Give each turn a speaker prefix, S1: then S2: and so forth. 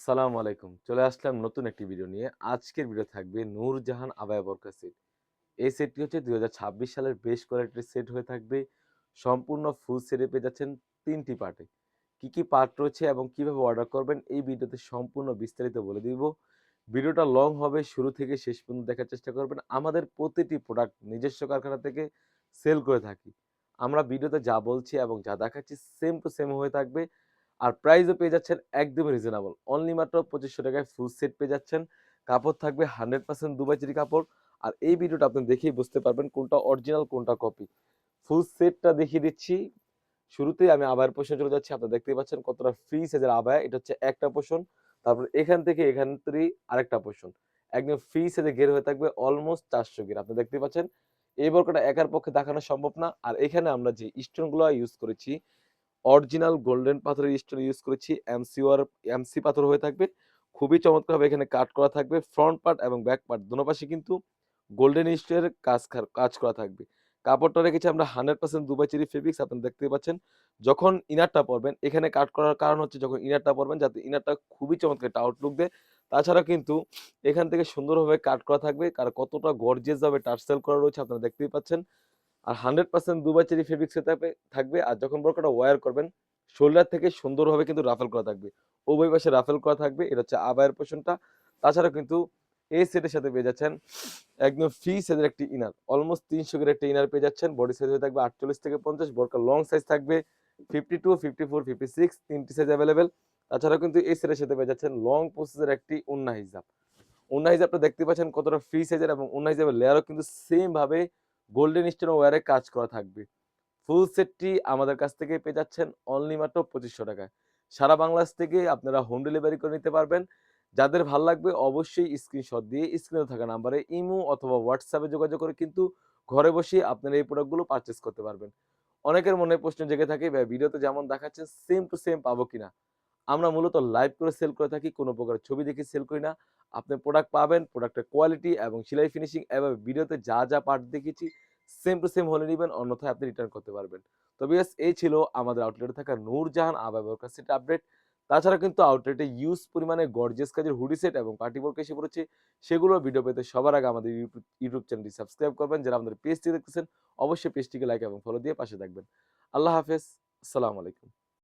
S1: আসসালামু আলাইকুম। চলে আসলাম নতুন একটি ভিডিও নিয়ে। আজকের ভিডিও থাকবে নূরজাহান আবায়া বরকা সেট এই সেটটি হচ্ছে দু হাজার ছাব্বিশ সালের বেশ কোয়ালিটির সেট হয়ে থাকবে। সম্পূর্ণ ফুল সেটে পেয়ে যাচ্ছেন তিনটি পার্টে কি কি পার্ট রয়েছে এবং কীভাবে অর্ডার করবেন, এই ভিডিওতে সম্পূর্ণ বিস্তারিত বলে দিব। ভিডিওটা লং হবে, শুরু থেকে শেষ পর্যন্ত দেখার চেষ্টা করবেন। আমাদের প্রতিটি প্রোডাক্ট নিজস্ব কারখানা থেকে সেল করে থাকি। আমরা ভিডিওতে যা বলছি এবং যা দেখাচ্ছি সেম টু সেম হয়ে থাকবে। আর প্রাইসও পেয়ে যাচ্ছেন একদমই রিজনেবল অনলি মাত্র পঁচিশশো টাকায় ফুল সেট পেয়ে যাচ্ছেন। কাপড় থাকবে হান্ড্রেড পার্সেন্ট দুবাইচেরি কাপড়। আর এই ভিডিওটা আপনি দেখেই বুঝতে পারবেন কোনটা অরিজিনাল কোনটা কপি ফুল সেটটা দেখিয়ে দিচ্ছি। শুরুতেই আমি আবায়ের পোষণ চলে যাচ্ছি। আপনারা দেখতেই পাচ্ছেন কতটা ফ্রি সাইজের আবায়া এটা হচ্ছে একটা পোষণ তারপর এখান থেকে এখান থেকে আরেকটা পোষণ একদম ফ্রি সাইজে গের হয়ে থাকবে অলমোস্ট চারশো গের আপনি দেখতে পাচ্ছেন। এই বর্গটা একার পক্ষে দেখানো সম্ভব না। আর এখানে আমরা যে স্টোনগুলো ইউজ করেছি অরিজিনাল গোল্ডেন পাথরের স্টোন ইউজ করেছি। এমসি ওয়ার এমসি পাথর হয়ে থাকবে। খুবই চমৎকারভাবে এখানে কাট করা থাকবে। ফ্রন্ট পার্ট এবং ব্যাক পার্ট দুনো পাশে কিন্তু গোল্ডেন স্টোনের কাজ কাজ করা থাকবে। কাপড়টা রেখেছি আমরা hundred percent Dubai cherry fabrics আপনি দেখতে পাচ্ছেন। যখন ইনারটা পরবেন, এখানে কাট করার কারণ হচ্ছে যখন ইনারটা পরবেন, যাতে ইনারটা খুবই চমৎকার একটা আউটলুক দেয়। তাছাড়া কিন্তু এখান থেকে সুন্দরভাবে কাট করা থাকবে। কার কতটা গর্জিয়াস ভাবে টার্সেল করা রয়েছে, আপনারা দেখতেই পাচ্ছেন। আর hundred percent Dubai cherry fabrics থাকবে থাকবে। আর যখন বরকাটা ওয়্যার করবেন শোল্ডার থেকে সুন্দরভাবে কিন্তু রাফেল করা থাকবে। উভয় পাশে রাফেল করা থাকবে। এটা হচ্ছে আবায়ের পোষণটা। তাছাড়া কিন্তু এই সেটের সাথে পেয়ে যাচ্ছেন একদম ফ্রি সাইজের একটি ইনার অলমোস্ট তিনশো গ্রেড একটা ইনার পেয়ে যাচ্ছেন। বডি সাইজ হয়ে থাকবে আটচল্লিশ থেকে পঞ্চাশ। বোরকা লং সাইজ থাকবে fifty two fifty four fifty six তিনটি সাইজ অ্যাভেলেবেল তাছাড়া কিন্তু এই সেটের সাথে পেয়ে যাচ্ছেন লং প্রসেসের একটি উন্না হিজাব। উন্না হিজাবটা দেখতে পাচ্ছেন কতটা ফ্রি সাইজের এবং উন্না হিজাবের লেয়ারও কিন্তু সেম ভাবে গোল্ডেন স্টোন ওয়ারে কাজ করা থাকবে। ফুল সেটটি আমাদের কাছ থেকে পেয়ে যাচ্ছেন অনলি মাত্র পঁচিশশো টাকায়। সারা বাংলাদেশ থেকে আপনারা হোম ডেলিভারি করে নিতে পারবেন। যাদের ভালো লাগবে অবশ্যই স্ক্রিনশট দিয়ে স্ক্রিনে থাকা নাম্বারে ইমো অথবা হোয়াটসঅ্যাপে যোগাযোগ করে কিন্তু ঘরে বসে আপনারা এই প্রোডাক্টগুলো পারচেস করতে পারবেন। অনেকের মনে প্রশ্ন জেগে থাকে ভিডিওতে যেমন দেখাচ্ছে সেম টু সেম পাবো কিনা? আমরা মূলত লাইভ করে সেল করে থাকি, কোনো প্রকার ছবি দেখে সেল করি না। আপনি প্রোডাক্ট পাবেন প্রোডাক্টের কোয়ালিটি এবং সেলাই ফিনিশিং এবং ভিডিওতে যা যা পার্ট দেখিয়েছি সেম টু সেম হলে নেবেন অন্যথায় আপনি রিটার্ন করতে পারবেন। তো বিয়াস, এই ছিল আমাদের আউটলেটে থাকা নূরজাহান আবাবার কাছে আপডেট তাছাড়া কিন্তু আউটলেটে ইউজ পরিমাণে গর্জেস কাজের হুডি সেট এবং পার্টি বোর্ড এসে পড়েছে, সেগুলো ভিডিও পেতে সবার আগে আমাদের ইউটিউব চ্যানেলটি সাবস্ক্রাইব করবেন। যারা আমাদের পেজটি দেখতেছেন, অবশ্যই পেজটিকে লাইক এবং ফলো দিয়ে পাশে থাকবেন। আল্লাহ হাফেজ, আসসালামু আলাইকুম।